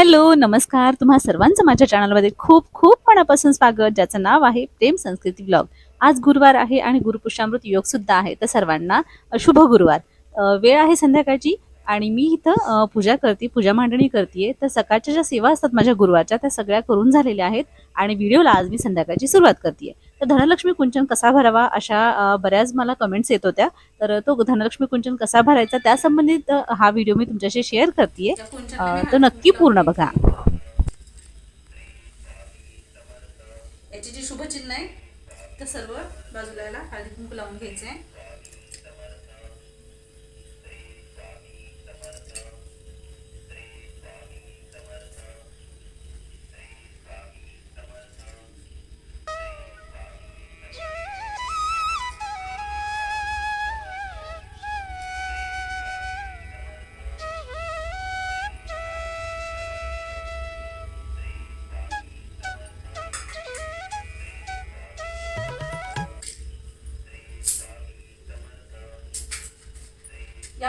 Hello नमस्कार. तुम्हा सर्वांचं माझ्या चॅनलमध्ये खूप खूप मनापासून स्वागत. ज्याचं नाव आहे प्रेम संस्कृती ब्लॉग आज गुरुवार आहे आणि गुरुपुष्यामृत योग सुद्धा आहे. तर सर्वांना शुभ गुरुवार. वेळ आहे संध्याकाळची आणि मी इथं पूजा करते पूजा मांडणी करते. तर सकाळच्या ज्या सेवा असतात माझ्या गुरुवारच्या त्या सगळ्या करून झालेल्या आहेत आणि व्हिडिओला आज मी संध्याकाळची सुरुवात करते. तर धनलक्ष्मी कुंचन कसा भरावा अशा बऱ्याच मला कमेंट्स येत होत्या. तर तो धनलक्ष्मी कुंचन कसा भरायचा त्या संबंधित हा व्हिडिओ मी तुमच्याशी शेअर करते तर नक्की पूर्ण बघा. याचे जे शुभचिन्ह आहे ते सर्व बाजूला हळदी कुंकू लावून घ्यायचे आहे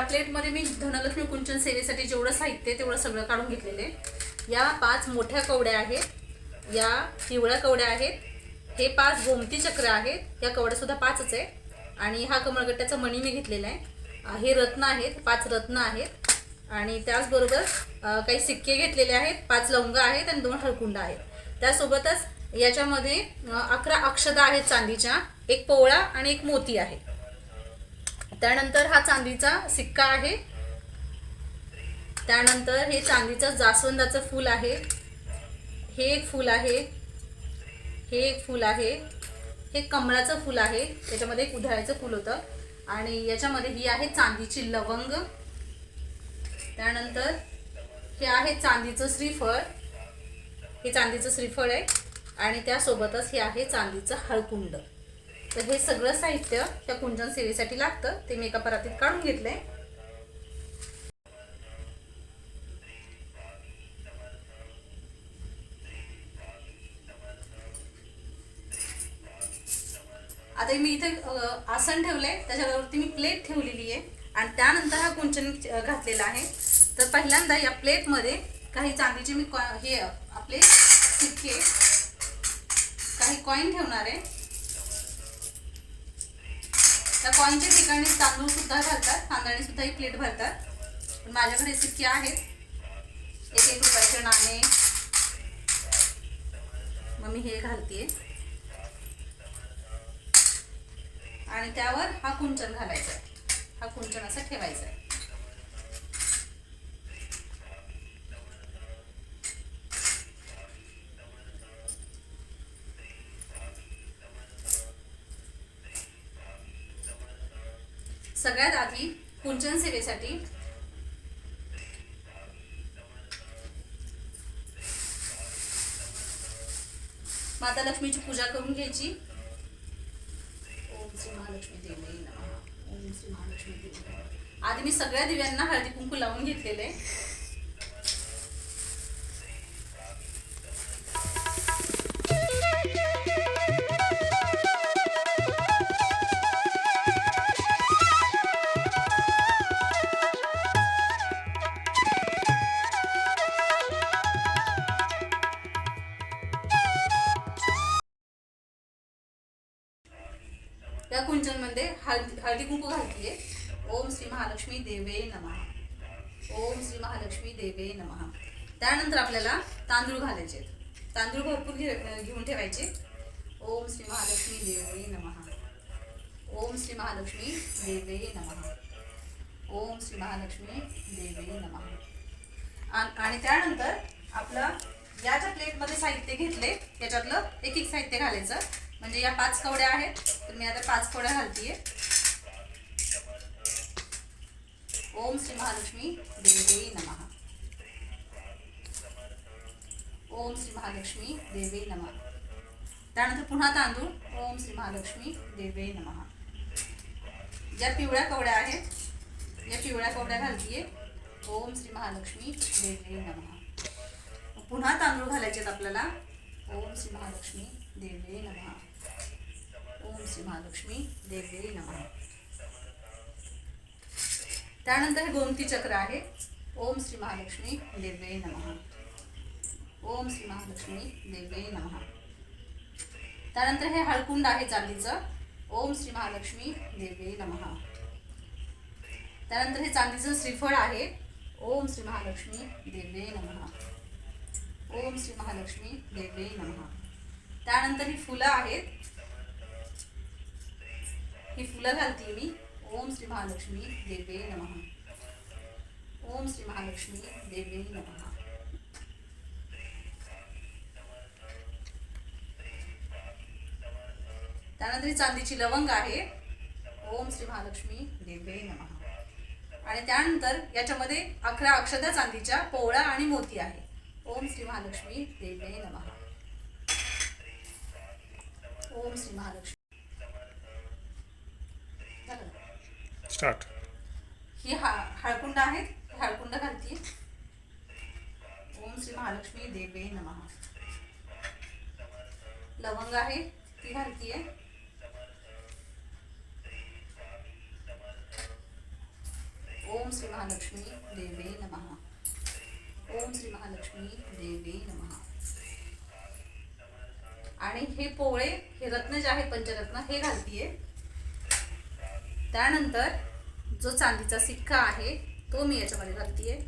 या प्लेटमध्ये मी धनलक्ष्मी कुंचन सेवेसाठी जेवढं साहित्य आहे तेवढं सगळं काढून घेतलेलं आहे. या पाच मोठ्या कवड्या आहेत. या पिवळ्या कवड्या आहेत. हे पाच गोमती चक्र आहेत. या कवड्यासुद्धा पाचच आहे. आणि हा कमळगट्ट्याचा मणी मी घेतलेला आहे. हे रत्न आहेत. पाच रत्न आहेत. आणि त्याचबरोबर काही सिक्के घेतलेले आहेत. पाच लवंग आहेत आणि दोन हळकुंड आहेत. त्यासोबतच याच्यामध्ये अकरा अक्षदा आहेत चांदीच्या. एक पोवळा आणि एक मोती आहे. त्यानंतर हा चांदीचा सिक्का आहे. त्यानंतर हे चांदीचं जास्वंदाचं फूल आहे. हे एक फूल आहे. हे एक फूल आहे. हे कमळाचं फूल आहे. त्याच्यामध्ये एक उधळायचं फूल होतं. आणि याच्यामध्ये ही आहे चांदीची लवंग. त्यानंतर हे आहे चांदीचं श्रीफळ. हे चांदीचं श्रीफळ आहे. आणि त्यासोबतच हे आहे चांदीचं हळकुंड. तर हे सगळं साहित्य त्या कुंजन सेवेसाठी लागतं. ते मी एका परातीत काढून घेतलंय. आता मी इथे आसन ठेवलंय. त्याच्यावरती मी प्लेट ठेवलेली आहे. आणि त्यानंतर हा कुंचन घातलेला आहे. तर पहिल्यांदा या प्लेटमध्ये काही चांदीचे मी हे आपले सिक्के काही कॉईन ठेवणार आहे. त्या कॉईनच्या ठिकाणी तांदूळ सुद्धा घालतात? तांदळाने सुद्धा प्लेट भरतात. पण माझ्याकडे सिक्के आहेत एक एक रुपयाचे नाणे. मग मी हे घालते आणि त्यावर हा कुंचन घालायचा आहे हा कुंचन असा ठेवायचा आहे सगळ्यात आधी भोजन सेवेसाठी. माता लक्ष्मीची पूजा करून घ्यायची. ओम श्री महालक्ष्मी देवी ओम श्री महालक्ष्मी देवी आधी मी सगळ्या दिव्यांना हळदी कुंकू लावून घेतलेले. महालक्ष्मी देवे नमः. ओम श्री महालक्ष्मी देवे नमः. त्यानंतर आपल्याला तांदूळ घालायचे आहेत. तांदूळ भरपूर घे घेऊन ठेवायचे. ओम श्री महालक्ष्मी देवे नमः. ओम श्री महालक्ष्मी देवे नमः. ओम श्री महालक्ष्मी देवे नमः. आणि त्यानंतर आपलं या ज्या प्लेटमध्ये साहित्य घेतले त्याच्यातलं एक एक साहित्य घालायचं. म्हणजे या पाच कवड्या आहेत. तर मी आता पाच कवड्या घालतीये. ओम श्री महालक्ष्मी देवे नमः। ओम श्री महालक्ष्मी देवे नमः। त्यानंतर पुन्हा तांदूळ ओम श्री महालक्ष्मी देवे नमः। ज्या पिवळ्या कवड्या आहेत या पिवळ्या कवड्या घालतीये ओम श्री महालक्ष्मी देवे नमः। पुन्हा तांदूळ घालायचे आहेत आपल्याला ओम श्री महालक्ष्मी देवे नमः। ओम श्री महालक्ष्मी देवे नमः। त्यानंतर हे गोमती चक्र आहे. ओम श्री महालक्ष्मी देवे नमः. ओम श्री महालक्ष्मी देवे नमः. त्यानंतर हे हळकुंड आहे चांदीचं. ओम श्री महालक्ष्मी देवे नमः. त्यानंतर हे चांदीचं श्रीफळ आहे. ओम श्री महालक्ष्मी देवे नमः. ओम श्री महालक्ष्मी देवे नमः. त्यानंतर ही फुलं आहेत. ही फुलं घालते मी. ओम श्री महालक्ष्मी देवे नमः। ओम श्री महालक्ष्मी देवे नमः। त्यानंतर चांदीची लवंग आहे। ओम श्री महालक्ष्मी देवे नमः। आणि त्यानंतर याच्यामध्ये अकरा अक्षता चांदीच्या पोवळा आणि मोती आहे। ओम श्री महालक्ष्मी देवे नमः। ओम श्री महालक्ष्मी झालं ना? स्टार्ट ही हा हळकुंड आहेत. हळकुंड घालते ओम श्री महालक्ष्मी देवे नमः. लवंग आहे. ती घालतीये. ओम श्री महालक्ष्मी देवे नमः. ओम श्री महालक्ष्मी देवे नमः. आणि हे पोळे हे रत्न जे आहे पंचरत्न हे घालतीये. त्यानंतर जो चांदीचा सिक्का आहे तो मी याच्यामध्ये घालतीये.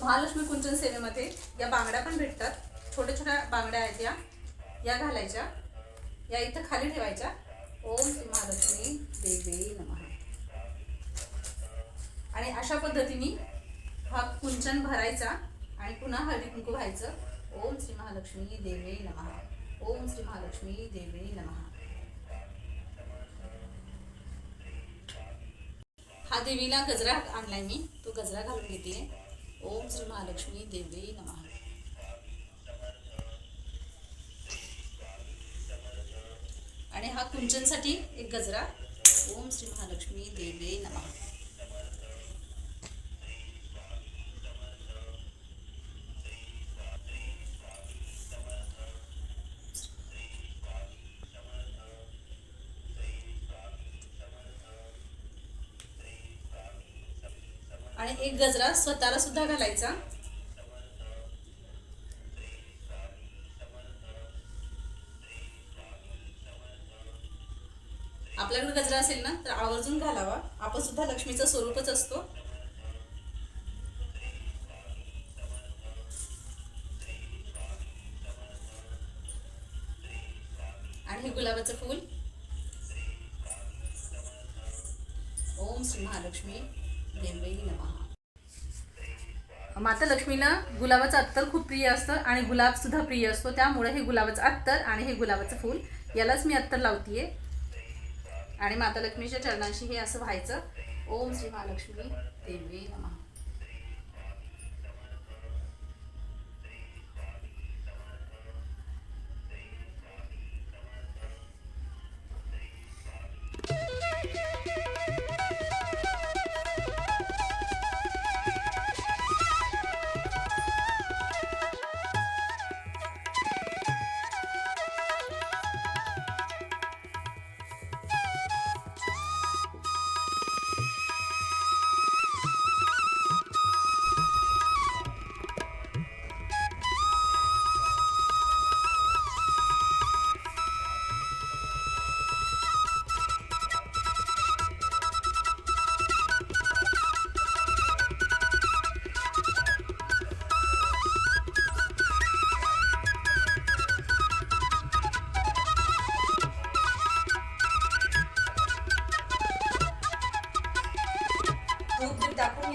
महालक्ष्मी कुंचन सेवेमध्ये या बांगड्या पण भेटतात. छोट्या छोट्या बांगड्या आहेत या. या घालायच्या. या इथं खाली ठेवायच्या. ओम श्री महालक्ष्मी देवे नमः. आणि अशा पद्धतीने हा कुंचन भरायचा आणि पुन्हा हळदी कुंकू व्हायचं. ओम श्री महालक्ष्मी देवे नमः. ओम श्री महालक्ष्मी देवे नमः. हा देवीला गजरा आणलाय मी. तो गजरा घालून घेते. ओम श्री महालक्ष्मी देवे नमः. आणि हा कुंचनसाठी एक गजरा. ओम श्री महालक्ष्मी देवे नमः. आणि एक गजरा स्वतःला सुद्धा घालायचा. आपल्याकडे गजरा असेल ना तर आवर्जून घालावा. आपण सुद्धा लक्ष्मीचं स्वरूपच असतो. आणि हे गुलाबाचं फूल. ओम श्री महालक्ष्मी. देवई नमः. माता लक्ष्मीला गुलाबाचं अत्तर खूप प्रिय असतं आणि गुलाब सुद्धा प्रिय असतो. त्यामुळे हे गुलाबाचं अत्तर आणि हे गुलाबाचं फूल यालाच मी अत्तर लावतीये. आणि माता लक्ष्मीच्या चरणांशी हे असं व्हायचं. ओम श्री महालक्ष्मी देवी नमः.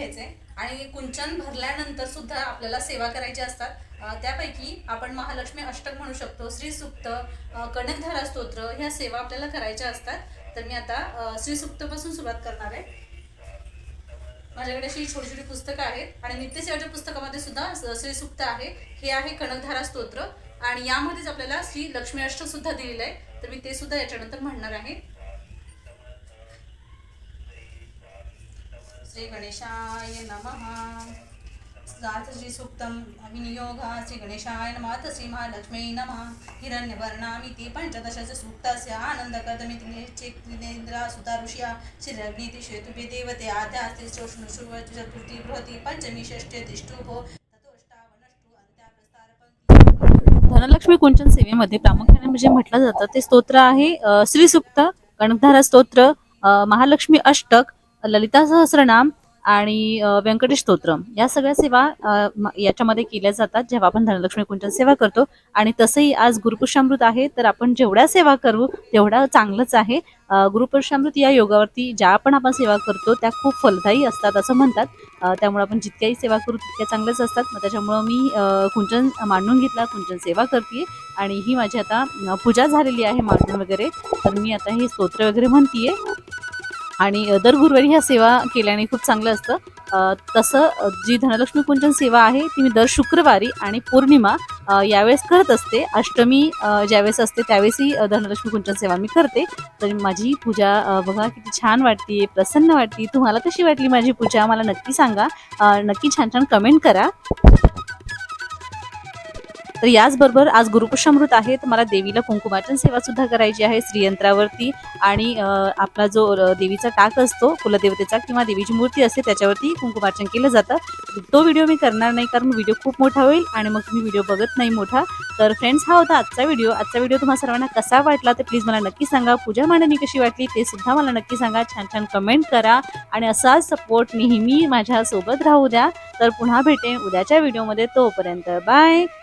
घ्यायचे. आणि कुंचन भरल्यानंतर सुद्धा आपल्याला सेवा करायची असतात. त्यापैकी आपण महालक्ष्मी अष्टक म्हणू शकतो श्री सुक्त कनकधारा स्तोत्र ह्या सेवा आपल्याला करायच्या असतात. तर मी आता अं, श्री सुरुवात करणार आहे. माझ्याकडे अशी छोटी छोटी पुस्तकं आहेत. आणि नित्यसेवाच्या पुस्तकामध्ये सुद्धा स- श्री आहे. हे आहे कनकधारा स्तोत्र. आणि यामध्येच आपल्याला श्री लक्ष्मी अष्टक सुद्धा दिलेलं आहे. तर मी ते सुद्धा याच्यानंतर म्हणणार आहे. श्री गणेशाय नमः। गाथ श्री सूक्तम श्री गणेशाय नमः। अथ श्री महालक्ष्मी नमः। हिरण्यवर्णामिति पञ्चदशस्य सूक्तस्य आनन्दकदमिति चेन्द्रा सुता ऋषिया श्रीरग्नीति श्वेतुभि देवते आद्यास्ति चोष्णुषु चतुर्थी बृहति पञ्चमी षष्ठे तिष्ठुभो। ततोष्टावनष्टु अन्त्याप्रस्तारपङ्क्ति धनलक्ष्मी कुंचन सेवेमध्ये प्रामुख्याने म्हणजे म्हटलं जातं ते स्तोत्र आहे अ, श्रीसुक्त कणकधारा स्तोत्र अ, महालक्ष्मी अष्टक ललिता सहस्रनाम आणि व्यंकटेश स्तोत्र या सगळ्या सेवा याच्यामध्ये केल्या जातात जेव्हा आपण धनलक्ष्मी कुंचन सेवा करतो. आणि तसंही आज गुरुपुरुषामृत आहे तर आपण जेवढ्या सेवा करू तेवढा चांगलंच आहे. गुरुपुरुषामृत या योगावरती ज्या पण आपण सेवा करतो त्या खूप फलदायी असतात असं म्हणतात. त्यामुळे आपण जितक्याही सेवा करू तितक्या चांगल्याच असतात. मग त्याच्यामुळं मी कुंचन मांडून घेतला कुंचन सेवा करते आणि ही माझी आता पूजा झालेली आहे मांडून वगैरे. तर मी आता हे स्तोत्र वगैरे म्हणतीये. आणि दर गुरुवारी ह्या सेवा केल्याने खूप चांगलं असतं. तसं जी धनलक्ष्मी कुंचन सेवा आहे ती मी दर शुक्रवारी आणि पौर्णिमा यावेळेस करत असते. अष्टमी ज्यावेळेस असते त्यावेळेसही धनलक्ष्मी कुंचन सेवा मी करते. तर माझी पूजा बघा किती छान वाटते प्रसन्न वाटते तुम्हाला कशी वाटली माझी पूजा? मला नक्की सांगा. नक्की छान छान कमेंट करा. तर याचबरोबर आज गुरुपुषामृत आहे तर मला देवीला कुंकुमार्चन सेवा सुद्धा करायची आहे श्रीयंत्रावरती. आणि आपला जो देवीचा टाक असतो कुलदेवतेचा किंवा देवीची मूर्ती असते त्याच्यावरती कुंकुमार्चन केलं जातं. तो व्हिडिओ मी करणार नाही कारण व्हिडिओ खूप मोठा होईल आणि मग तुम्ही व्हिडिओ बघत नाही मोठा. तर फ्रेंड्स हा होता आजचा व्हिडिओ. आजचा व्हिडिओ तुम्हाला सर्वांना कसा वाटला तर प्लीज मला नक्की सांगा. पूजा मांडणी कशी वाटली ते सुद्धा मला नक्की सांगा. छान छान कमेंट करा आणि असा सपोर्ट नेहमी माझ्यासोबत राहू द्या. तर पुन्हा भेटेन उद्याच्या व्हिडिओमध्ये. तोपर्यंत बाय.